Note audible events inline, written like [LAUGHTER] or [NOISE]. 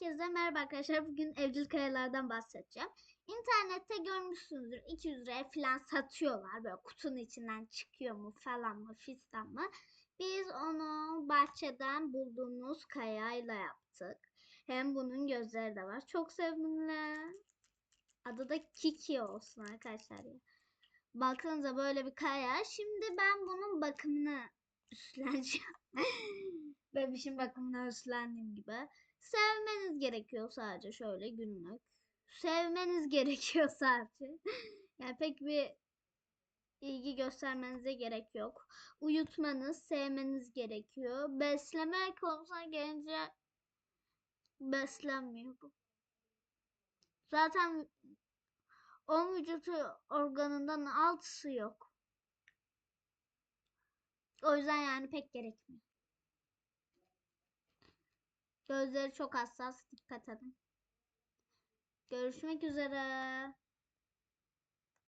Herkese merhaba arkadaşlar. Bugün evcil kayalardan bahsedeceğim. İnternette görmüşsünüzdür. 200 liraya falan satıyorlar. Böyle kutunun içinden çıkıyor mu falan mı fistan mı. Biz onu bahçeden bulduğumuz kayayla yaptık. Hem bunun gözleri de var. Çok sevimli. Adı da Kiki olsun arkadaşlar. Bakınca böyle bir kaya. Şimdi ben bunun bakımını [LAUGHS] üstleneceğim. Bebişin bakımını üstlendiğim gibi. Sevmeniz gerekiyor sadece şöyle günlük. Sevmeniz [LAUGHS] gerekiyor sadece. Yani pek bir ilgi göstermenize gerek yok. Uyutmanız, sevmeniz gerekiyor. Besleme konusuna gelince beslenmiyor bu. Zaten on vücut organından altısı yok. O yüzden yani pek gerekmiyor. Gözleri çok hassas. Dikkat edin. Görüşmek üzere.